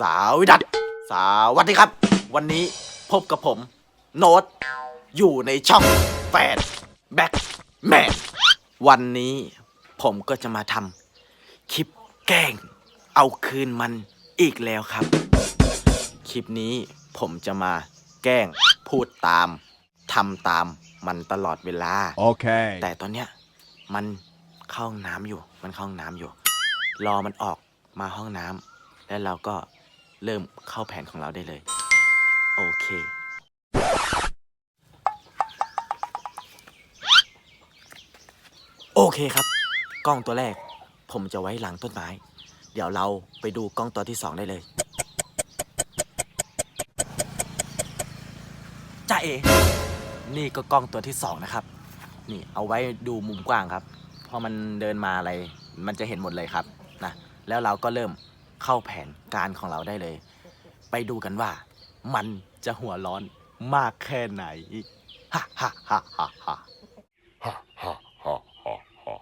สาวดัดสวัสดีครับ วันนี้พบกับผม โน้ตอยู่ในช่องแฟนแบ็คแมนวันนี้ผมก็จะมาทำคลิปแกล้ง เอาคืนมันอีกแล้วครับ คลิปนี้ผมจะมาแกล้งพูดตามทำตามมันตลอดเวลา Okay. แต่ตอนเนี้ยมันเข้าห้องน้ำอยู่ มันเข้าห้องน้ำอยู่ รอมันออกมาห้องน้ำแล้วเราก็ เริ่มเข้าแผนของเราได้เลย โอเค โอเคครับ กล้องตัวแรก ผมจะไว้หลังต้นไม้ เดี๋ยวเราไปดูกล้องตัวที่สองได้เลยจ้าเอ นี่ก็กล้องตัวที่สองนะครับ นี่เอาไว้ดูมุมกว้างครับพอมันเดินมาอะไร มันจะเห็นหมดเลยครับนะแล้วเราก็เริ่ม เข้าแผนการของเราได้เลย ไปดูกันว่า มันจะหัวร้อนมากแค่ไหนฮ่าฮ่าฮ่าฮ่าฮ่า Ha ha ha ha ha.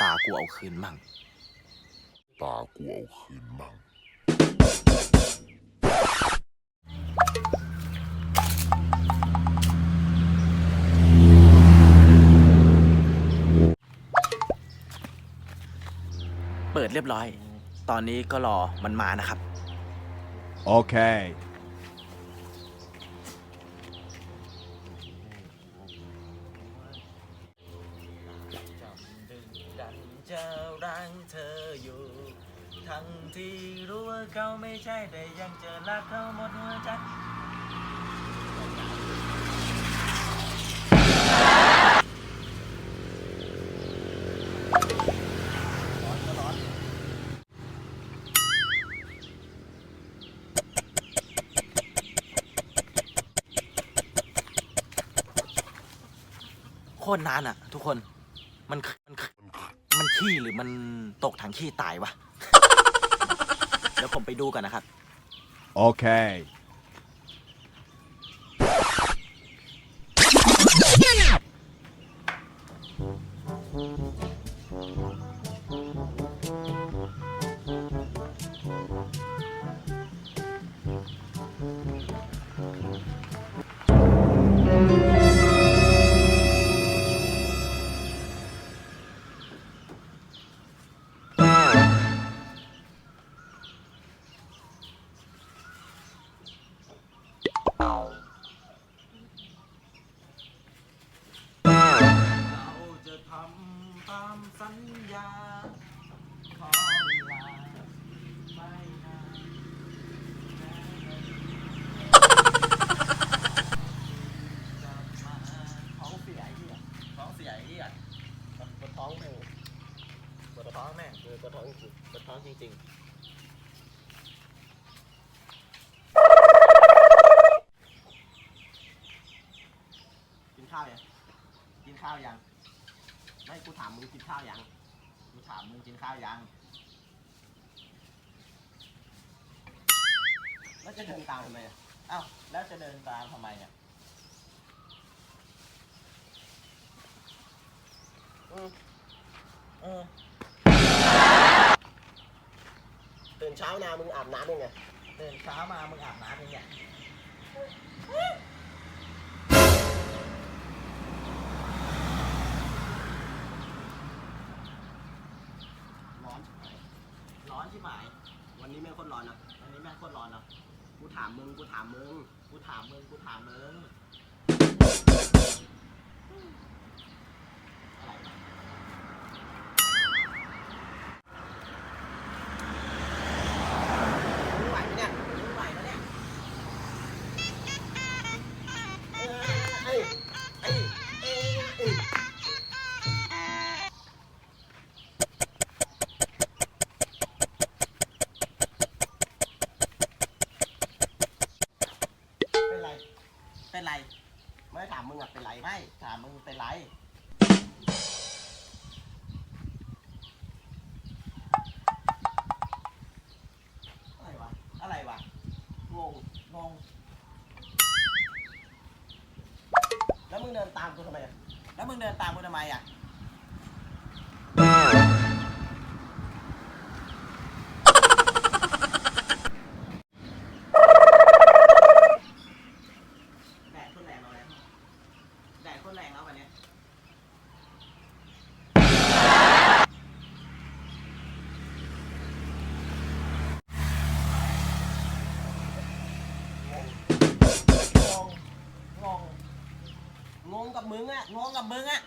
ตากูเอาคืนมั่ง ตากูเอาคืนมั่ง เปิดเรียบร้อย ตอนนี้ก็รอมันมานะครับ Okay. จะรังเธออยู่ ทั้งที่รู้ว่าเขาไม่ใช่แต่ยังจะรักเขาหมดหัวใจ ตรนานอะทุกคนมันมันมันขี้หรือมันตกถังขี้ตายวะ เดี๋ยวผมไปดูกันนะครับ Okay. เรา ท้องแม่งปวดท้องแม่งเออปวดท้องจริงปวดท้องจริงๆ กินข้าวยัง กินข้าวยัง ไม่กูถามมึงกินข้าวยัง กูถามมึงกินข้าวยัง แล้วจะเดินตามทำไมอะอ้าวแล้วจะเดินตามทำไมเนี่ย อืม เออ ตื่นเช้ามามึงอาบน้ำยังไงตื่นเช้ามามึงอาบน้ำยังไงร้อนชิบหายร้อนชิบหาย วันนี้แม่งโคตรร้อนนะวันนี้แม่งโคตรร้อนนะกูถามมึง กูถามมึง กูถามมึง กูถามมึง มึงเดินตามกูทำไมอะ มึงอะงงกับมึงอะ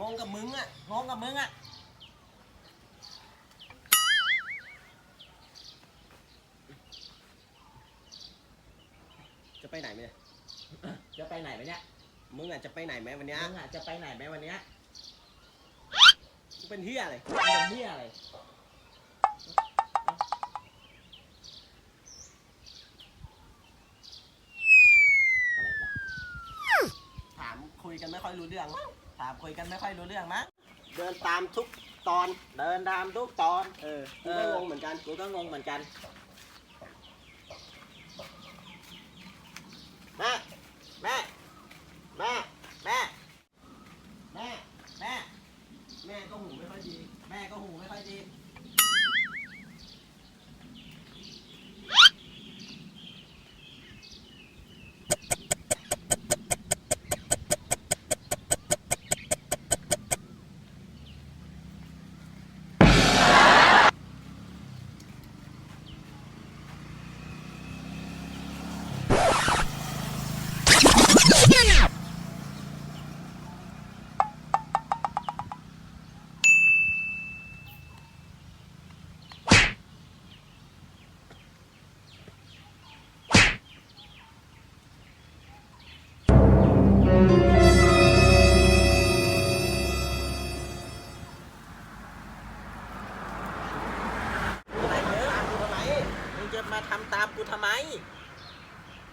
งงกับมึงอะงงกับมึงอะจะไปไหนไหมเนี่ยจะไปไหนไหมเนี่ยมึงอะจะไปไหนไหมวันเนี้ยมึงอะจะไปไหนไหมวันเนี้ยมึงเป็นเฮียอะไรมึงเป็นเหี้ยอะไร ถาม คุยกันไม่ค่อยรู้เรื่องถามคุยกันไม่ค่อยรู้เรื่องมั้งเดินตามทุกตอน เดินตามทุกตอน เออกูก็งงเหมือนกันกูก็งงเหมือนกันแม่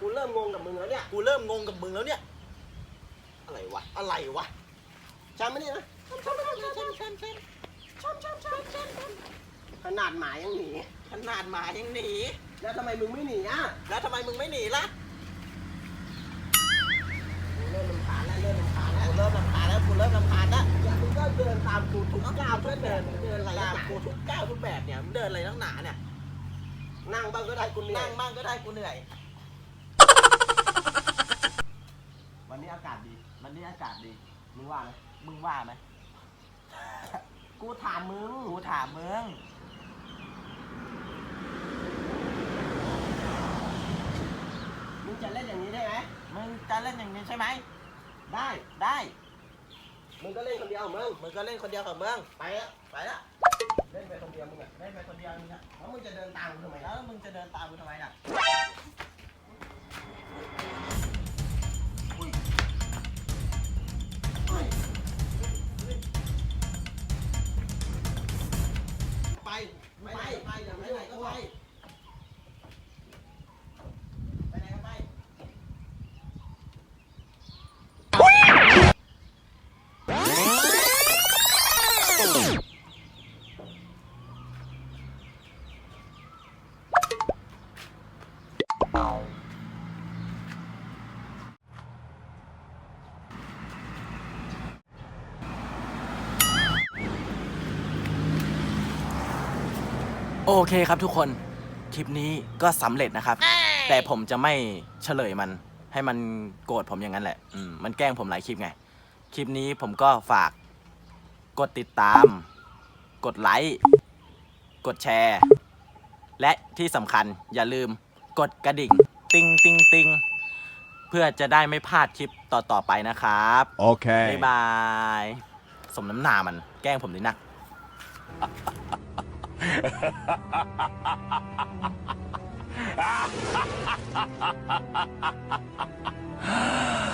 กูทำไมกูเริ่มงงกับมึงแล้วเนี่ย กูเริ่มงงกับมึงแล้วเนี่ย อะไรวะ อะไรวะจำไม่ได้นะขนาดหมายังหนี ขนาดหมายังหนี แล้วทำไมมึงไม่หนีอะ แล้วทำไมมึงไม่หนีล่ะกูเริ่มลำคาญแล้วเริ่มลำคาญแล้วกูเริ่มรำคาญแล้วกูเริ่มรำคาญแล้วอย่ามึงก็เดินตามกูทุกก้าวทุกเดินเดินอะไรตามนักหกูนาทุกก้าวทุกแบบเนี่ยมึงเดินอะไรนักหนาเนี่ย นั่งบ้างก็ได้กูเหนื่อนั่ยงบ้างก็ได้กูเหนื่อย วันนี้อากาศดีมันนี่อากาศดี มึงว่าไหมมึงว่าไหมกูถามมึงกูถามมึงมึงจะเล่นอย่างนี้ได้ไหมมึงจะเล่นอย่างนี้ใช่ไหม ได้ ได้ มึงก็เล่นคนเดียวของมึง มึงก็เล่นคนเดียวกับมึง ไปแล้วไปละ เล่นไปคนเดียวมึงอะเล่นไปคนเดียวนี่นะแล้วมึงจะเดินตามกูทำไมแล้วมึงจะเดินตามกูทำไมล่ะไปไปไหนไปอย่าไปไหนก็ไปไปไหนก็ไป โอเคครับทุกคนคลิปนี้ก็สำเร็จนะครับ แต่ผมจะไม่เฉลยมัน ให้มันโกรธผมอย่างนั้นแหละอืมมันแกล้งผมหลายคลิปไง คลิปนี้ผมก็ฝากกดติดตาม กดไลค์กดแชร์ และที่สำคัญอย่าลืมกดกระดิ่ง ติ้งติ้งติ้งเพื่อจะได้ไม่พลาดคลิปต่อ ๆ ไปนะครับ Okay. บ๊ายบาย สมน้ำหน้ามันแกล้งผมดินัก 哈哈哈哈哈哈哈哈！啊哈哈哈哈哈哈哈哈！